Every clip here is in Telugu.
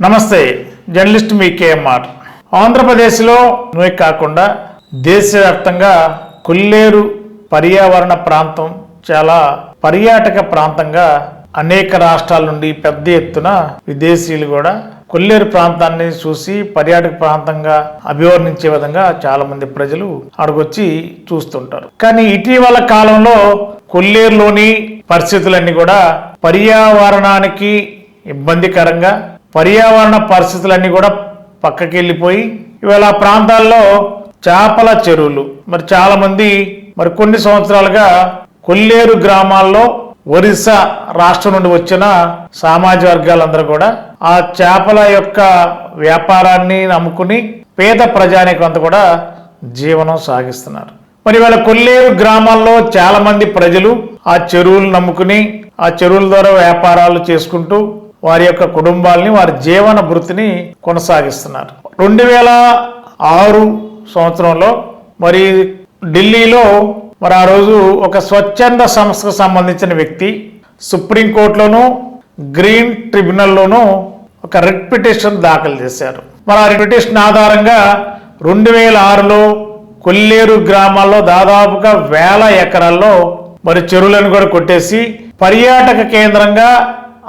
నమస్తే జర్నలిస్ట్ మీ కేఎంఆర్. ఆంధ్రప్రదేశ్లో నువ్వే కాకుండా దేశవ్యాప్తంగా కొల్లేరు పర్యావరణ ప్రాంతం చాలా పర్యాటక ప్రాంతంగా అనేక రాష్ట్రాల నుండి పెద్ద ఎత్తున విదేశీయులు కూడా కొల్లేరు ప్రాంతాన్ని చూసి పర్యాటక ప్రాంతంగా అభివర్ణించే విధంగా చాలా మంది ప్రజలు అడుగొచ్చి చూస్తుంటారు. కానీ ఇటీవల కాలంలో కొల్లేరులోని పరిస్థితులన్నీ కూడా పర్యావరణానికి ఇబ్బందికరంగా పర్యావరణ పరిస్థితులన్నీ కూడా పక్కకి వెళ్ళిపోయి ఇవాళ ఆ ప్రాంతాల్లో చేపల చెరువులు. మరి చాలా మంది మరి కొన్ని సంవత్సరాలుగా కొల్లేరు గ్రామాల్లో ఒరిస్సా రాష్ట్రం నుండి వచ్చిన సామాజిక వర్గాలందరూ కూడా ఆ చేపల యొక్క వ్యాపారాన్ని నమ్ముకుని పేద ప్రజానికం అంతా కూడా జీవనం సాగిస్తున్నారు. మరి వాళ్ళ కొల్లేరు గ్రామాల్లో చాలా మంది ప్రజలు ఆ చెరువులు నమ్ముకుని ఆ చెరువుల ద్వారా వ్యాపారాలు చేసుకుంటూ వారి యొక్క కుటుంబాలని వారి జీవన వృత్తిని కొనసాగిస్తున్నారు. రెండు వేల ఆరు సంవత్సరంలో మరి ఢిల్లీలో మరి ఆ రోజు ఒక స్వచ్ఛంద సంస్థకు సంబంధించిన వ్యక్తి సుప్రీంకోర్టులోను గ్రీన్ ట్రిబ్యునల్లోనూ ఒక రిట్ పిటిషన్ దాఖలు చేశారు. మరి ఆ రిట్ పిటిషన్ ఆధారంగా రెండు వేల ఆరులో కొల్లేరు గ్రామాల్లో దాదాపుగా వేల ఎకరాల్లో మరి చెరువులను కూడా కొట్టేసి పర్యాటక కేంద్రంగా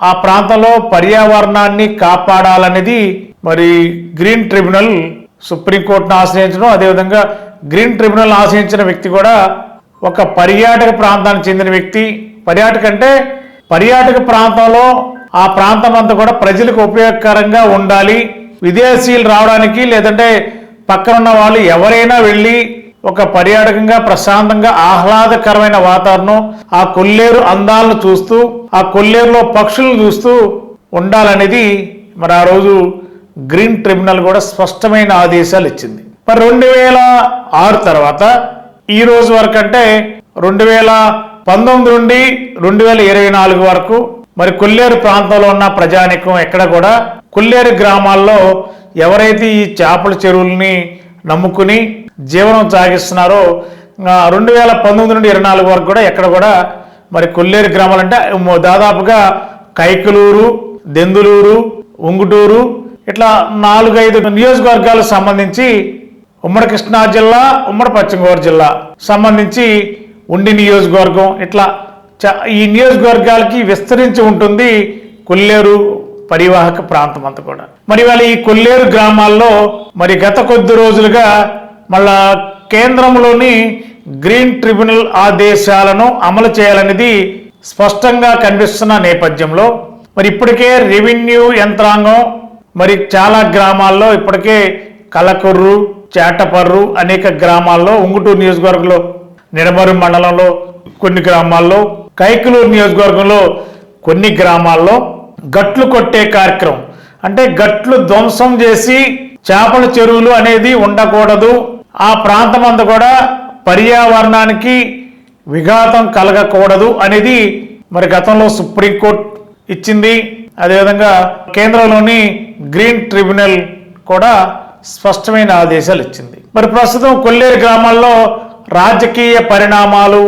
ఆ ప్రాంతంలో పర్యావరణాన్ని కాపాడాలనేది మరి గ్రీన్ ట్రిబ్యునల్ సుప్రీంకోర్టును ఆశ్రయించడం అదేవిధంగా గ్రీన్ ట్రిబ్యునల్ ఆశ్రయించిన వ్యక్తి కూడా ఒక పర్యాటక ప్రాంతానికి చెందిన వ్యక్తి. పర్యాటక అంటే పర్యాటక ప్రాంతంలో ఆ ప్రాంతం అంతా కూడా ప్రజలకు ఉపయోగకరంగా ఉండాలి. విదేశీయులు రావడానికి లేదంటే పక్కన ఉన్న వాళ్ళు ఎవరైనా వెళ్ళి ఒక పర్యాటకంగా ప్రశాంతంగా ఆహ్లాదకరమైన వాతావరణం ఆ కొల్లేరు అందాలను చూస్తూ ఆ కొల్లేరులో పక్షులను చూస్తూ ఉండాలనేది మరి ఆ రోజు గ్రీన్ ట్రిబ్యునల్ కూడా స్పష్టమైన ఆదేశాలు ఇచ్చింది. మరి రెండు వేల ఆరు తర్వాత ఈ రోజు వరకు అంటే రెండు వేల పంతొమ్మిది నుండి రెండు వేల ఇరవై నాలుగు వరకు మరి కొల్లేరు ప్రాంతంలో ఉన్న ప్రజానికం ఎక్కడ కూడా కొల్లేరు గ్రామాల్లో ఎవరైతే ఈ చేపల చెరువుల్ని నమ్ముకుని జీవనం సాగిస్తున్నారో రెండు వేల పంతొమ్మిది నుండి ఇరవై నాలుగు వరకు కూడా ఎక్కడ కూడా మరి కొల్లేరు గ్రామాలు అంటే దాదాపుగా కైకలూరు దెందులూరు ఉంగుటూరు ఇట్లా నాలుగైదు నియోజకవర్గాలకు సంబంధించి ఉమ్మడి కృష్ణా జిల్లా ఉమ్మడి పశ్చిమ గోదావరి జిల్లా సంబంధించి ఉండి నియోజకవర్గం ఇట్లా చ- ఈ నియోజకవర్గాలకి విస్తరించి ఉంటుంది కొల్లేరు పరివాహక ప్రాంతం అంతా కూడా. మరి వాళ్ళ ఈ కొల్లేరు గ్రామాల్లో మరి గత కొద్ది రోజులుగా మళ్ళా కేంద్రంలోని గ్రీన్ ట్రిబ్యునల్ ఆదేశాలను అమలు చేయాలనేది స్పష్టంగా కనిపిస్తున్న నేపథ్యంలో మరి ఇప్పటికే రెవెన్యూ యంత్రాంగం మరి చాలా గ్రామాల్లో ఇప్పటికే కలకొర్రు చేటపర్రు అనేక గ్రామాల్లో ఉంగుటూరు నియోజకవర్గంలో నిడమరు మండలంలో కొన్ని గ్రామాల్లో కైకలూరు నియోజకవర్గంలో కొన్ని గ్రామాల్లో గట్లు కొట్టే కార్యక్రమం. అంటే గట్లు ధ్వంసం చేసి చేపల చెరువులు అనేది ఉండకూడదు. ఆ ప్రాంతం అంతా కూడా పర్యావరణానికి విఘాతం కలగకూడదు అనేది మరి గతంలో సుప్రీంకోర్టు ఇచ్చింది. అదేవిధంగా కేంద్రంలోని గ్రీన్ ట్రిబ్యునల్ కూడా స్పష్టమైన ఆదేశాలు ఇచ్చింది. మరి ప్రస్తుతం కొల్లేరు గ్రామాల్లో రాజకీయ పరిణామాలు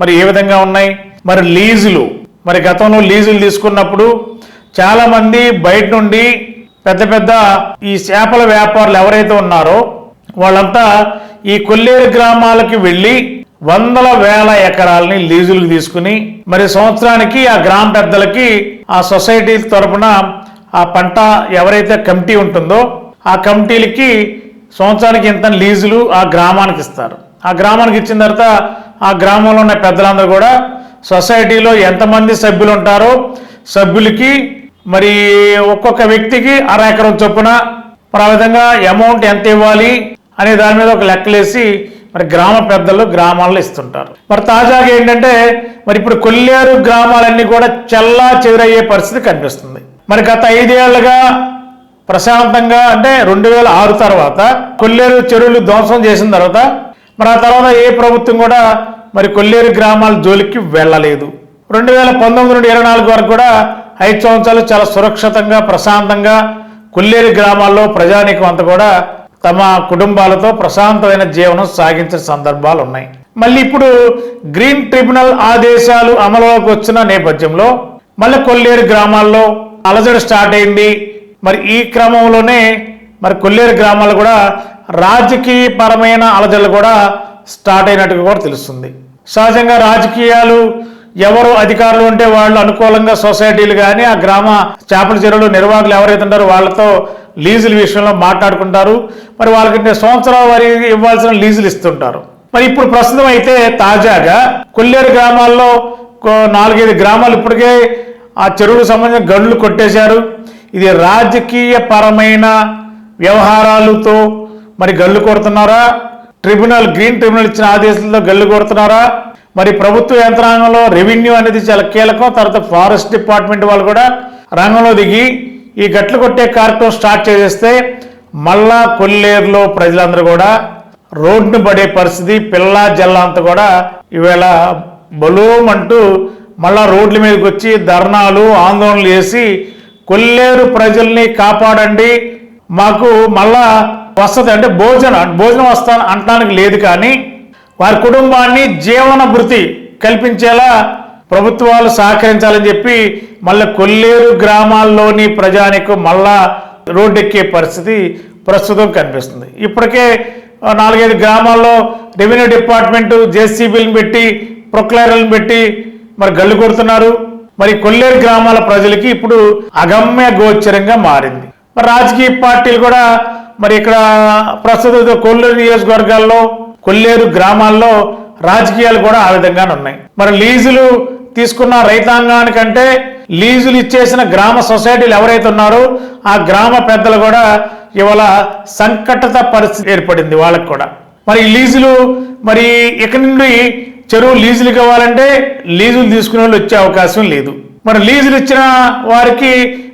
మరి ఏ విధంగా ఉన్నాయి? మరి లీజులు మరి గతంలో లీజులు తీసుకున్నప్పుడు చాలా మంది బయట నుండి పెద్ద పెద్ద ఈ చేపల వ్యాపారులు ఎవరైతే ఉన్నారో వాళ్ళంతా ఈ కొల్లేరు గ్రామాలకి వెళ్ళి వందల వేల ఎకరాలని లీజులకు తీసుకుని మరి సంవత్సరానికి ఆ గ్రామ పెద్దలకి ఆ సొసైటీ తరపున ఆ పంట ఎవరైతే కమిటీ ఉంటుందో ఆ కమిటీలకి సంవత్సరానికి ఇంత లీజులు ఆ గ్రామానికి ఇస్తారు. ఆ గ్రామానికి ఇచ్చిన తర్వాత ఆ గ్రామంలో ఉన్న పెద్దలందరూ కూడా సొసైటీలో ఎంతమంది సభ్యులు ఉంటారో సభ్యులకి మరి ఒక్కొక్క వ్యక్తికి అర ఎకరం చొప్పున మరి ఆ విధంగా అమౌంట్ ఎంత ఇవ్వాలి అనే దాని మీద ఒక లెక్కలేసి మరి గ్రామ పెద్దలు గ్రామాల్లో ఇస్తుంటారు. మరి తాజాగా ఏంటంటే మరి ఇప్పుడు కొల్లేరు గ్రామాలన్నీ కూడా చల్లా చెదురయ్యే పరిస్థితి కనిపిస్తుంది. మరి గత ఐదేళ్ళుగా ప్రశాంతంగా అంటే రెండు వేల ఆరు తర్వాత కొల్లేరు చెరువులు ధ్వంసం చేసిన తర్వాత మరి ఆ తర్వాత ఏ ప్రభుత్వం కూడా మరి కొల్లేరు గ్రామాల జోలికి వెళ్ళలేదు. రెండు వేల పంతొమ్మిది నుండి ఇరవై నాలుగు వరకు కూడా ఐదు సంవత్సరాలు చాలా సురక్షితంగా ప్రశాంతంగా కొల్లేరు గ్రామాల్లో ప్రజానీకం అంతా కూడా తమ కుటుంబాలతో ప్రశాంతమైన జీవనం సాగించిన సందర్భాలు ఉన్నాయి మళ్ళీ ఇప్పుడు గ్రీన్ ట్రిబ్యునల్ ఆదేశాలు అమలులోకి వచ్చిన నేపథ్యంలో మళ్ళీ కొల్లేరు గ్రామాల్లో అలజడి స్టార్ట్ అయింది. మరి ఈ క్రమంలోనే మరి కొల్లేరు గ్రామాలు కూడా రాజకీయపరమైన అలజడులు కూడా స్టార్ట్ అయినట్టుగా కూడా తెలుస్తుంది. సహజంగా రాజకీయాలు ఎవరు అధికారులు ఉంటే వాళ్ళు అనుకూలంగా సొసైటీలు కానీ ఆ గ్రామ చేపల చెరువులు నిర్వాహకులు ఎవరైతే ఉంటారో వాళ్ళతో లీజుల విషయంలో మాట్లాడుకుంటారు. మరి వాళ్ళకి సంవత్సరాల వారి ఇవ్వాల్సిన లీజులు ఇస్తుంటారు. మరి ఇప్పుడు ప్రస్తుతం అయితే తాజాగా కొల్లేరు గ్రామాల్లో కో- నాలుగైదు గ్రామాలు ఇప్పటికే ఆ చెరువుకు సంబంధించిన గండ్లు కొట్టేశారు. ఇది రాజకీయ పరమైన వ్యవహారాలతో మరి గళ్ళు కొడుతున్నారా? ట్రిబ్యునల్ గ్రీన్ ట్రిబ్యునల్ ఇచ్చిన ఆదేశాలతో గళ్ళు కొడుతున్నారా? మరి ప్రభుత్వ యంత్రాంగంలో రెవెన్యూ అనేది చాలా కీలకం. తర్వాత ఫారెస్ట్ డిపార్ట్మెంట్ వాళ్ళు కూడా రంగంలో దిగి ఈ గట్లు కొట్టే కార్యక్రమం స్టార్ట్ చేసేస్తే మళ్ళా కొల్లేరులో ప్రజలందరూ కూడా రోడ్డును పడే పరిస్థితి పిల్ల జల్ల అంతా కూడా ఈవేళ బలోమంటూ మళ్ళా రోడ్ల మీదకి వచ్చి ధర్నాలు ఆందోళనలు చేసి కొల్లేరు ప్రజల్ని కాపాడండి. మాకు మళ్ళా వస్తుంది అంటే భోజనం భోజనం వస్తా అంటానికి లేదు కానీ వారి కుటుంబాన్ని జీవన భృతి కల్పించేలా ప్రభుత్వాలు సహకరించాలని చెప్పి మళ్ళీ కొల్లేరు గ్రామాల్లోని ప్రజానికి మళ్ళా రోడ్డెక్కే పరిస్థితి ప్రస్తుతం కనిపిస్తుంది. ఇప్పటికే నాలుగైదు గ్రామాల్లో రెవెన్యూ డిపార్ట్మెంటు జేసీబీలను పెట్టి ప్రొక్లైర్లను పెట్టి మరి గల్లు కొడుతున్నారు. మరి కొల్లేరు గ్రామాల ప్రజలకి ఇప్పుడు అగమ్య గోచరంగా మారింది. మరి రాజకీయ పార్టీలు కూడా మరి ఇక్కడ ప్రస్తుత కొల్లేరు నియోజకవర్గాల్లో కొల్లేరు గ్రామాల్లో రాజకీయాలు కూడా ఆ విధంగానే ఉన్నాయి. మరి లీజులు తీసుకున్న రైతాంగానికంటే లీజులు ఇచ్చేసిన గ్రామ సొసైటీలు ఎవరైతే ఉన్నారో ఆ గ్రామ పెద్దలు కూడా ఇవాళ సంకటత పరిస్థితి ఏర్పడింది వాళ్ళకి కూడా. మరి లీజులు మరి ఇక నుండి చెరువు లీజులు ఇవ్వాలంటే లీజులు తీసుకునే వాళ్ళు వచ్చే అవకాశం లేదు. మరి లీజులు ఇచ్చిన వారికి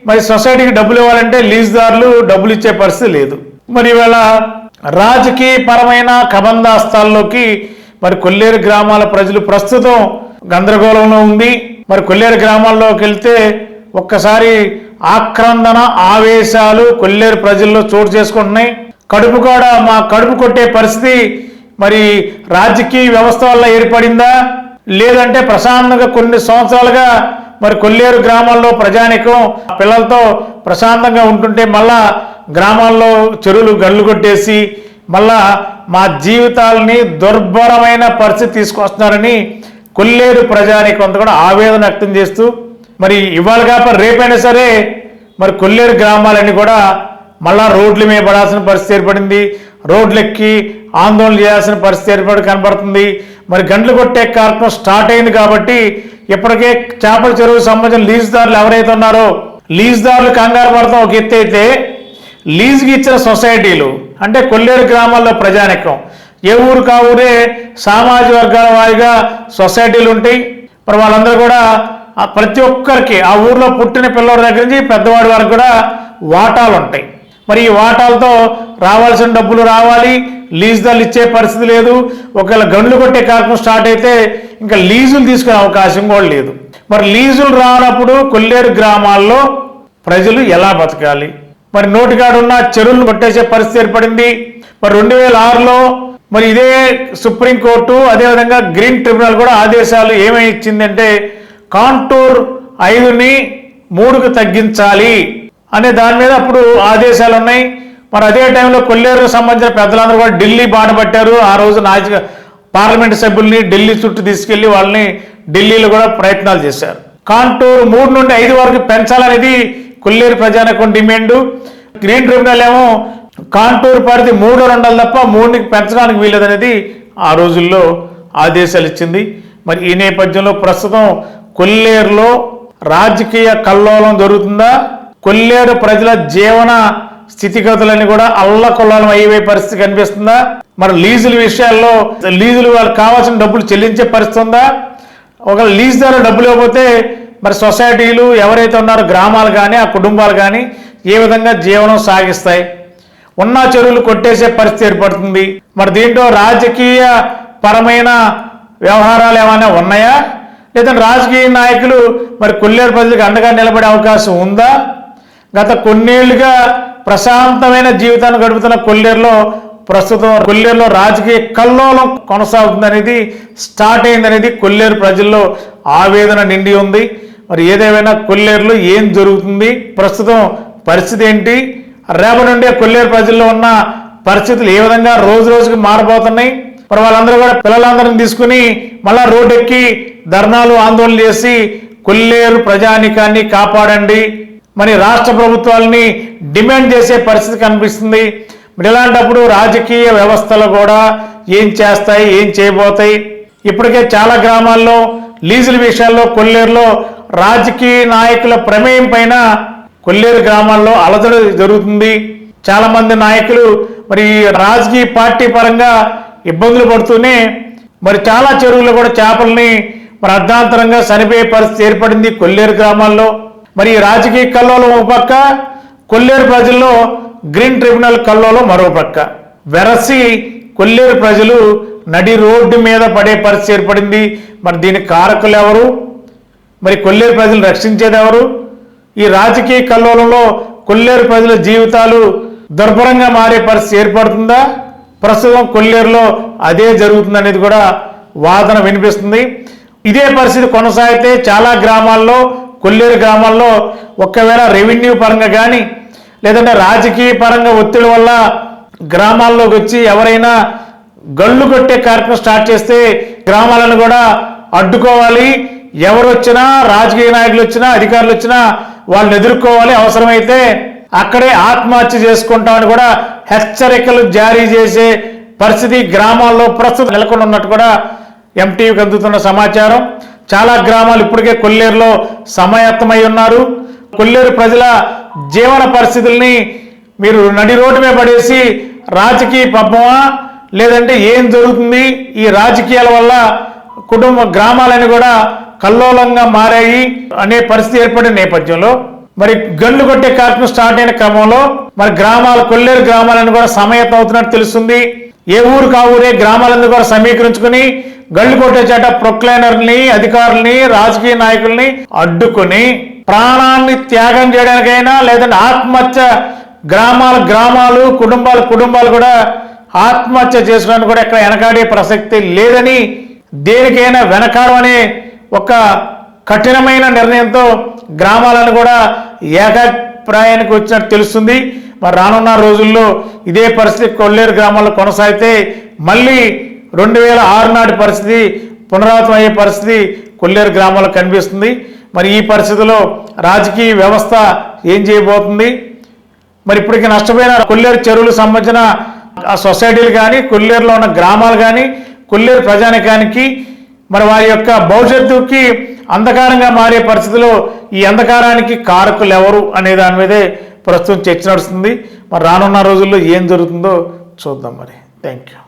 మరి సొసైటీకి డబ్బులు ఇవ్వాలంటే లీజుదారులు డబ్బులు ఇచ్చే పరిస్థితి లేదు. మరి ఇవాళ రాజకీయపరమైన కబందాస్తాల్లోకి మరి కొల్లేరు గ్రామాల ప్రజలు ప్రస్తుతం గందరగోళంలో ఉంది. మరి కొల్లేరు గ్రామాల్లోకి వెళ్తే ఒక్కసారి ఆక్రందన ఆవేశాలు కొల్లేరు ప్రజల్లో చోటు చేసుకుంటున్నాయి. కడుపు కూడా మా కడుపు కొట్టే పరిస్థితి మరి రాజకీయ వ్యవస్థ వల్ల ఏర్పడిందా? లేదంటే ప్రశాంతంగా కొన్ని సంవత్సరాలుగా మరి కొల్లేరు గ్రామాల్లో ప్రజానికం పిల్లలతో ప్రశాంతంగా ఉంటుంటే మళ్ళా గ్రామాల్లో చెరువులు గళ్ళు కొట్టేసి మళ్ళా మా జీవితాలని దుర్భరమైన పరిస్థితి తీసుకొస్తున్నారని కొల్లేరు ప్రజానికం కొంత కూడా ఆవేదన వ్యక్తం చేస్తూ మరి ఇవాళ కాక రేపైనా సరే మరి కొల్లేరు గ్రామాలన్నీ కూడా మళ్ళా రోడ్ల మీద పడాల్సిన పరిస్థితి ఏర్పడింది. రోడ్లెక్కి ఆందోళన చేయాల్సిన పరిస్థితి ఏర్పడి కనబడుతుంది. మరి గంటలు కొట్టే కార్యక్రమం స్టార్ట్ అయింది కాబట్టి ఇప్పటికే చేపల చెరువు సంబంధించిన లీజుదారులు ఎవరైతే ఉన్నారో లీజుదారులు కంగారు పడతాం ఒక ఎత్తు అయితే లీజుకి ఇచ్చిన సొసైటీలు అంటే కొల్లేరు గ్రామాల్లో ప్రజానికం. ఏ ఊరు కా ఊరే సామాజిక వర్గాల వారిగా సొసైటీలు ఉంటాయి. మరి వాళ్ళందరూ కూడా ప్రతి ఒక్కరికి ఆ ఊర్లో పుట్టిన పిల్లవాడి దగ్గర నుంచి పెద్దవాడి వరకు కూడా వాటాలు ఉంటాయి. మరి ఈ వాటాలతో రావాల్సిన డబ్బులు రావాలి లీజుదారులు ఇచ్చే పరిస్థితి లేదు. ఒకవేళ గండ్లు కొట్టే కార్యక్రమం స్టార్ట్ అయితే ఇంకా లీజులు తీసుకునే అవకాశం కూడా లేదు. మరి లీజులు రానప్పుడు కొల్లేరు గ్రామాల్లో ప్రజలు ఎలా బతకాలి? మరి నోటికాడున్న చెరువులు కొట్టేసే పరిస్థితి ఏర్పడింది. మరి రెండు వేల ఆరులో మరి ఇదే సుప్రీంకోర్టు అదేవిధంగా గ్రీన్ ట్రిబ్యునల్ కూడా ఆదేశాలు ఏమై ఇచ్చిందంటే కాంటూర్ ఐదుని మూడుకు తగ్గించాలి అనే దాని మీద అప్పుడు ఆదేశాలు ఉన్నాయి. మరి అదే టైంలో కొల్లేరుకు సంబంధించిన పెద్దలందరూ కూడా ఢిల్లీ బాట పట్టారు. ఆ రోజు నాయక పార్లమెంట్ సభ్యుల్ని ఢిల్లీ చుట్టూ తీసుకెళ్ళి వాళ్ళని ఢిల్లీలో కూడా ప్రయత్నాలు చేశారు. కాంటూర్ మూడు నుండి ఐదు వరకు పెంచాలనేది కొల్లేరు ప్రజానకు డిమాండ్. గ్రీన్ ట్రిబ్యునల్ ఏమో కాంటూర్ పరిధి మూడు రెండలు తప్ప మూడుని పెంచడానికి వీలదనేది ఆ రోజుల్లో ఆదేశాలు ఇచ్చింది. మరి ఈ నేపథ్యంలో ప్రస్తుతం కొల్లేరులో రాజకీయ కల్లోలం జరుగుతుందా? కొల్లేరు ప్రజల జీవన స్థితిగతులన్నీ కూడా అల్లకొల్లాలం అయ్యే పరిస్థితి కనిపిస్తుందా? మరి లీజుల విషయాల్లో లీజులు వాళ్ళకి కావాల్సిన డబ్బులు చెల్లించే పరిస్థితి ఉందా? ఒక లీజు ద్వారా డబ్బులు ఇవ్వకపోతే మరి సొసైటీలు ఎవరైతే ఉన్నారో గ్రామాలు కానీ ఆ కుటుంబాలు కానీ ఏ విధంగా జీవనం సాగిస్తాయి? ఉన్న చెరువులు కొట్టేసే పరిస్థితి ఏర్పడుతుంది. మరి దీంట్లో రాజకీయ పరమైన వ్యవహారాలు ఏమైనా ఉన్నాయా? లేదా రాజకీయ నాయకులు మరి కొల్లేరు ప్రజలకు అండగా నిలబడే అవకాశం ఉందా? గత కొన్నేళ్ళుగా ప్రశాంతమైన జీవితాన్ని గడుపుతున్న కొల్లేరులో ప్రస్తుతం కొల్లేరులో రాజకీయ కల్లోలం కొనసాగుతుందనేది స్టార్ట్ అయిందనేది కొల్లేరు ప్రజల్లో ఆవేదన నిండి ఉంది. మరి ఏదేమైనా కొల్లేరులో ఏం జరుగుతుంది? ప్రస్తుతం పరిస్థితి ఏంటి? రేపటి నుండే కొల్లేరు ప్రజల్లో ఉన్న పరిస్థితులు ఏ విధంగా రోజు రోజుకి మారిపోతున్నాయి మరి వాళ్ళందరూ కూడా పిల్లలందరిని తీసుకుని మళ్ళా రోడ్డెక్కి ధర్నాలు ఆందోళన చేసి కొల్లేరు ప్రజానికాన్ని కాపాడండి. మరి రాష్ట్ర ప్రభుత్వాలని డిమాండ్ చేసే పరిస్థితి కనిపిస్తుంది. మరి ఇలాంటప్పుడు రాజకీయ వ్యవస్థలు కూడా ఏం చేస్తాయి? ఏం చేయబోతాయి? ఇప్పటికే చాలా గ్రామాల్లో లీజుల విషయాల్లో కొల్లేరులో రాజకీయ నాయకుల ప్రమేయం పైన కొల్లేరు గ్రామాల్లో అలజడి జరుగుతుంది. చాలా మంది నాయకులు మరి రాజకీయ పార్టీ పరంగా ఇబ్బందులు పడుతూనే మరి చాలా చెరువుల్లో కూడా చేపల్ని మరి అర్ధాంతరంగా చనిపోయే పరిస్థితి ఏర్పడింది కొల్లేరు గ్రామాల్లో. మరి రాజకీయ కల్లోలం ఒక పక్క కొల్లేరు ప్రజల్లో గ్రీన్ ట్రిబ్యునల్ కల్లోలం మరో పక్క. వెరసి కొల్లేరు ప్రజలు నడి రోడ్డు మీద పడే పరిస్థితి ఏర్పడింది. మరి దీని కారకులు ఎవరు? మరి కొల్లేరు ప్రజలు రక్షించేదెవరు ఈ రాజకీయ కల్లోలంలో కొల్లేరు ప్రజల జీవితాలు దుర్భరంగా మారే పరిస్థితి ఏర్పడుతుందా? ప్రస్తుతం కొల్లేరులో అదే జరుగుతుందనేది కూడా వాదన వినిపిస్తుంది. ఇదే పరిస్థితి కొనసాగితే చాలా గ్రామాల్లో కొల్లేరు గ్రామాల్లో ఒకవేళ రెవెన్యూ పరంగా కానీ లేదంటే రాజకీయ పరంగా ఒత్తిడి వల్ల గ్రామాల్లోకి వచ్చి ఎవరైనా గళ్ళు కొట్టే కార్యక్రమం స్టార్ట్ చేస్తే గ్రామాలను కూడా అడ్డుకోవాలి. ఎవరు వచ్చినా రాజకీయ నాయకులు వచ్చినా అధికారులు వచ్చినా వాళ్ళని ఎదుర్కోవాలి అవసరమైతే అక్కడే ఆత్మహత్య చేసుకుంటామని కూడా హెచ్చరికలు జారీ చేసే పరిస్థితి గ్రామాల్లో ప్రస్తుతం నెలకొని ఉన్నట్టు కూడా ఎంటీవీకి అందుతున్న సమాచారం. చాలా గ్రామాలు ఇప్పటికే కొల్లేరులో సమాయత్తమై ఉన్నారు. కొల్లేరు ప్రజల జీవన పరిస్థితుల్ని మీరు నడి రోడ్డు మీద పడేసి రాజకీయ పబ్బమా? లేదంటే ఏం జరుగుతుంది? ఈ రాజకీయాల వల్ల కుటుంబ గ్రామాలని కూడా కల్లోలంగా మారాయి అనే పరిస్థితి ఏర్పడిన నేపథ్యంలో మరి గన్లు కొట్టే కార్యక్రమం స్టార్ట్ అయిన క్రమంలో మరి గ్రామాలు కొల్లేరు గ్రామాలను కూడా సమయత్తం అవుతున్నట్టు తెలుస్తుంది. ఏ ఊరు కా ఊరే గ్రామాలను కూడా సమీకరించుకుని గళ్ళు కొట్టే చేట ప్రొక్లైనర్ని అధికారుల్ని రాజకీయ నాయకుల్ని అడ్డుకొని ప్రాణాన్ని త్యాగం చేయడానికైనా లేదంటే ఆత్మహత్య గ్రామాల గ్రామాలు కుటుంబాలు కుటుంబాలు కూడా ఆత్మహత్య చేసుకోవడానికి కూడా ఎక్కడ వెనకాడే ప్రసక్తి లేదని దేనికైనా వెనకాడమనే అనే ఒక కఠినమైన నిర్ణయంతో గ్రామాలను కూడా ఏకాభిప్రాయానికి వచ్చినట్టు తెలుస్తుంది. మరి రానున్న రోజుల్లో ఇదే పరిస్థితి కొల్లేరు గ్రామాల్లో కొనసాగితే మళ్ళీ రెండు వేల ఆరు నాటి పరిస్థితి పునరావృతం అయ్యే పరిస్థితి కొల్లేరు గ్రామాల్లో కనిపిస్తుంది. మరి ఈ పరిస్థితిలో రాజకీయ వ్యవస్థ ఏం చేయబోతుంది? మరి ఇప్పటికి నష్టపోయిన కొల్లేరు చెరువులకు సంబంధించిన ఆ సొసైటీలు కానీ కొల్లేరులో ఉన్న గ్రామాలు కానీ కొల్లేరు ప్రజానికానికి మరి వారి యొక్క భవిష్యత్తుకి అంధకారంగా మారే పరిస్థితిలో ఈ అంధకారానికి కారకులు ఎవరు అనే దాని మీదే ప్రస్తుతం చర్చ నడుస్తుంది. మరి రానున్న రోజుల్లో ఏం జరుగుతుందో చూద్దాం మరి. Thank you